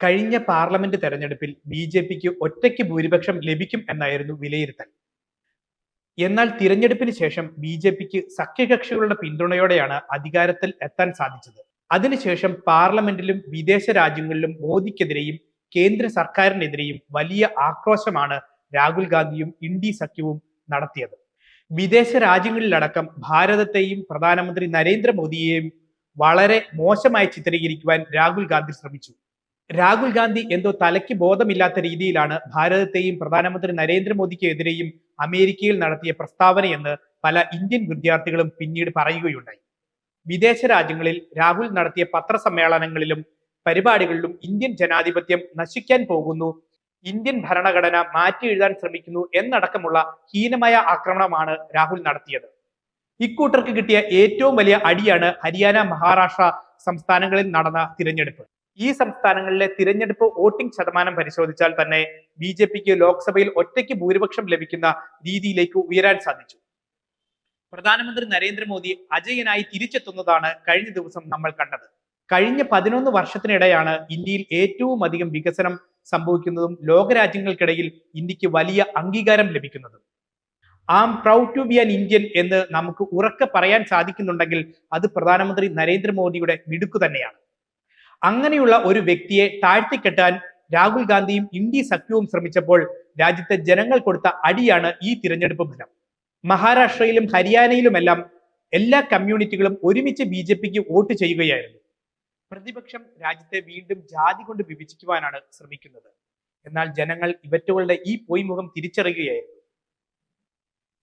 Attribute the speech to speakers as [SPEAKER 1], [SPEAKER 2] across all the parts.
[SPEAKER 1] കഴിഞ്ഞ പാർലമെന്റ് തെരഞ്ഞെടുപ്പിൽ B J പിക്ക് ഒറ്റയ്ക്ക് ഭൂരിപക്ഷം ലഭിക്കും എന്നായിരുന്നു വിലയിരുത്തൽ. എന്നാൽ തിരഞ്ഞെടുപ്പിന് ശേഷം ബി ജെ പിക്ക് സഖ്യകക്ഷികളുടെ പിന്തുണയോടെയാണ് അധികാരത്തിൽ എത്താൻ സാധിച്ചത്. അതിനുശേഷം പാർലമെന്റിലും വിദേശ രാജ്യങ്ങളിലും മോദിക്കെതിരെയും കേന്ദ്ര സർക്കാരിനെതിരെയും വലിയ ആക്രോശമാണ് രാഹുൽ ഗാന്ധിയും ഇന്ത്യ സഖ്യവും നടത്തിയത്. വിദേശ രാജ്യങ്ങളിലടക്കം ഭാരതത്തെയും പ്രധാനമന്ത്രി നരേന്ദ്രമോദിയെയും വളരെ മോശമായി ചിത്രീകരിക്കുവാൻ രാഹുൽ ഗാന്ധി ശ്രമിച്ചു. രാഹുൽ ഗാന്ധി എന്തോ തലയ്ക്ക് ബോധമില്ലാത്ത രീതിയിലാണ് ഭാരതത്തെയും പ്രധാനമന്ത്രി നരേന്ദ്രമോദിക്കെതിരെയും അമേരിക്കയിൽ നടത്തിയ പ്രസ്താവനയെന്ന് പല ഇന്ത്യൻ വിദ്യാർത്ഥികളും പിന്നീട് പറയുകയുണ്ടായി. വിദേശ രാജ്യങ്ങളിൽ രാഹുൽ നടത്തിയ പത്രസമ്മേളനങ്ങളിലും പരിപാടികളിലും ഇന്ത്യൻ ജനാധിപത്യം നശിക്കാൻ പോകുന്നു ഇന്ത്യൻ ഭരണഘടന മാറ്റി എഴുതാൻ ശ്രമിക്കുന്നു എന്നടക്കമുള്ള ഹീനമായ ആക്രമണമാണ് രാഹുൽ നടത്തിയത്. ഇക്കൂട്ടർക്ക് കിട്ടിയ ഏറ്റവും വലിയ അടിയാണ് ഹരിയാന മഹാരാഷ്ട്ര സംസ്ഥാനങ്ങളിൽ നടന്ന തിരഞ്ഞെടുപ്പ്. ഈ സംസ്ഥാനങ്ങളിലെ തിരഞ്ഞെടുപ്പ് വോട്ടിംഗ് ശതമാനം പരിശോധിച്ചാൽ തന്നെ ബി ജെ പിക്ക് ലോക്സഭയിൽ ഒറ്റയ്ക്ക് ഭൂരിപക്ഷം ലഭിക്കുന്ന രീതിയിലേക്ക് ഉയരാൻ സാധിച്ചു. പ്രധാനമന്ത്രി നരേന്ദ്രമോദി അജയനായി തിരിച്ചെത്തുന്നതാണ് കഴിഞ്ഞ ദിവസം നമ്മൾ കണ്ടത്. കഴിഞ്ഞ പതിനൊന്ന് വർഷത്തിനിടെയാണ് ഇന്ത്യയിൽ ഏറ്റവും അധികം വികസനം സംഭവിക്കുന്നതും ലോകരാജ്യങ്ങൾക്കിടയിൽ ഇന്ത്യയ്ക്ക് വലിയ അംഗീകാരം ലഭിക്കുന്നതും. Am proud to be an Indian എന്ന് നമുക്ക് ഉറക്കെ പറയാൻ സാധിക്കുന്നുണ്ടെങ്കിൽ അത് പ്രധാനമന്ത്രി നരേന്ദ്രമോദിയുടെ മിടുക്കു തന്നെയാണ്. അങ്ങനെയുള്ള ഒരു വ്യക്തിയെ താഴ്ത്തിക്കെട്ടാൻ രാഹുൽ ഗാന്ധിയും ഇന്ത്യ സഖ്യവും ശ്രമിച്ചപ്പോൾ രാജ്യത്തെ ജനങ്ങൾ കൊടുത്ത അടിയാണ് ഈ തിരഞ്ഞെടുപ്പ് ഫലം. മഹാരാഷ്ട്രയിലും ഹരിയാനയിലുമെല്ലാം എല്ലാ കമ്മ്യൂണിറ്റികളും ഒരുമിച്ച് ബി ജെ പിക്ക് വോട്ട് ചെയ്യുകയായിരുന്നു. പ്രതിപക്ഷം രാജ്യത്തെ വീണ്ടും ജാതി കൊണ്ട് വിഭജിക്കുവാനാണ് ശ്രമിക്കുന്നത്. എന്നാൽ ജനങ്ങൾ ഇവറ്റുകളുടെ ഈ പൊയ്മുഖം തിരിച്ചറിയുകയായിരുന്നു.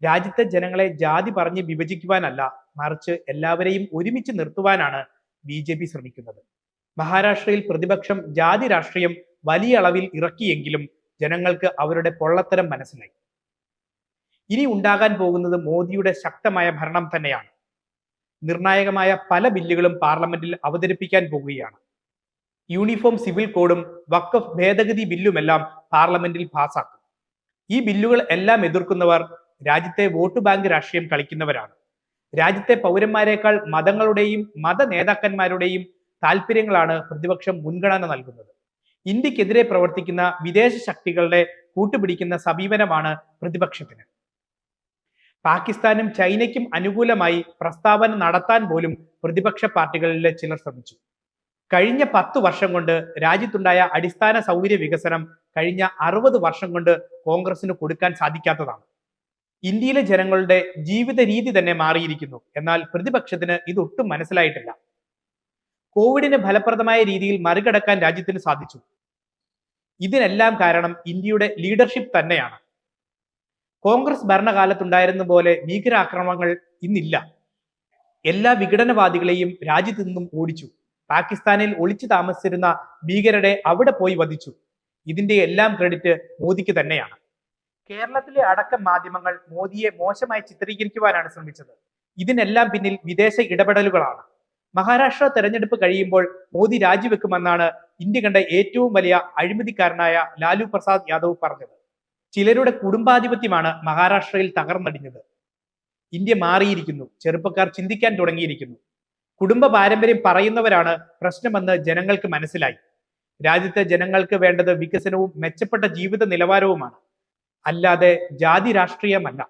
[SPEAKER 1] രാജ്യത്തെ ജനങ്ങളെ ജാതി പറഞ്ഞ് വിഭജിക്കുവാനല്ല മറിച്ച് എല്ലാവരെയും ഒരുമിച്ച് നിർത്തുവാനാണ് ബി ജെ പി ശ്രമിക്കുന്നത്. മഹാരാഷ്ട്രയിൽ പ്രതിപക്ഷം ജാതി രാഷ്ട്രീയം വലിയ അളവിൽ ഇറക്കിയെങ്കിലും ജനങ്ങൾക്ക് അവരുടെ പൊള്ളത്തരം മനസ്സിലായി. ഇനി ഉണ്ടാകാൻ പോകുന്നത് മോദിയുടെ ശക്തമായ ഭരണം തന്നെയാണ്. നിർണായകമായ പല ബില്ലുകളും പാർലമെന്റിൽ അവതരിപ്പിക്കാൻ പോകുകയാണ്. യൂണിഫോം സിവിൽ കോഡും വഖഫ് ഭേദഗതി ബില്ലുമെല്ലാം പാർലമെന്റിൽ പാസാക്കും. ഈ ബില്ലുകൾ എല്ലാം എതിർക്കുന്നവർ രാജ്യത്തെ വോട്ട് ബാങ്ക് രാഷ്ട്രീയം കളിക്കുന്നവരാണ്. രാജ്യത്തെ പൗരന്മാരെക്കാൾ മതങ്ങളുടെയും മത നേതാക്കന്മാരുടെയും താല്പര്യങ്ങളാണ് പ്രതിപക്ഷം മുൻഗണന നൽകുന്നത്. ഇന്ത്യക്കെതിരെ പ്രവർത്തിക്കുന്ന വിദേശ ശക്തികളുടെ കൂട്ടുപിടിക്കുന്ന സമീപനമാണ് പ്രതിപക്ഷത്തിന്. പാകിസ്ഥാനും ചൈനയ്ക്കും അനുകൂലമായി പ്രസ്താവന നടത്താൻ പോലും പ്രതിപക്ഷ പാർട്ടികളിലെ ചിലർ ശ്രമിച്ചു. കഴിഞ്ഞ പത്തു വർഷം കൊണ്ട് രാജ്യത്തുണ്ടായ അടിസ്ഥാന സൗകര്യ വികസനം കഴിഞ്ഞ അറുപത് വർഷം കൊണ്ട് കോൺഗ്രസിന് കൊടുക്കാൻ സാധിക്കാത്തതാണ്. ഇന്ത്യയിലെ ജനങ്ങളുടെ ജീവിത രീതി തന്നെ മാറിയിരിക്കുന്നു. എന്നാൽ പ്രതിപക്ഷത്തിന് ഇതൊട്ടും മനസ്സിലായിട്ടില്ല. കോവിഡിനെ ഫലപ്രദമായ രീതിയിൽ മറികടക്കാൻ രാജ്യത്തിന് സാധിച്ചു. ഇതിനെല്ലാം കാരണം ഇന്ത്യയുടെ ലീഡർഷിപ്പ് തന്നെയാണ്. കോൺഗ്രസ് ഭരണകാലത്തുണ്ടായിരുന്ന പോലെ ഭീകരാക്രമണങ്ങൾ ഇന്നില്ല. എല്ലാ വിഘടനവാദികളെയും രാജ്യത്തു നിന്നും ഓടിച്ചു. പാകിസ്ഥാനിൽ ഒളിച്ചു താമസിച്ചിരുന്ന ഭീകരരെ അവിടെ പോയി വധിച്ചു. ഇതിന്റെ എല്ലാം ക്രെഡിറ്റ് മോദിക്ക് തന്നെയാണ്. കേരളത്തിലെ അടക്കം മാധ്യമങ്ങൾ മോദിയെ മോശമായി ചിത്രീകരിക്കുവാനാണ് ശ്രമിച്ചത്. ഇതിനെല്ലാം പിന്നിൽ വിദേശ ഇടപെടലുകളാണ്. മഹാരാഷ്ട്ര തെരഞ്ഞെടുപ്പ് കഴിയുമ്പോൾ മോദി രാജിവെക്കുമെന്നാണ് ഇന്ത്യ കണ്ട ഏറ്റവും വലിയ അഴിമതിക്കാരനായ ലാലു പ്രസാദ് യാദവ് പറഞ്ഞത്. ചിലരുടെ കുടുംബാധിപത്യമാണ് മഹാരാഷ്ട്രയിൽ തകർന്നടിഞ്ഞത്. ഇന്ത്യ മാറിയിരിക്കുന്നു ചെറുപ്പക്കാർ ചിന്തിക്കാൻ തുടങ്ങിയിരിക്കുന്നു. കുടുംബ പാരമ്പര്യം പറയുന്നവരാണ് പ്രശ്നമെന്ന് ജനങ്ങൾക്ക് മനസ്സിലായി. രാജ്യത്തെ ജനങ്ങൾക്ക് വേണ്ടത് വികസനവും മെച്ചപ്പെട്ട ജീവിത നിലവാരവുമാണ്. അല്ലാതെ ജാതി രാഷ്ട്രീയമല്ല.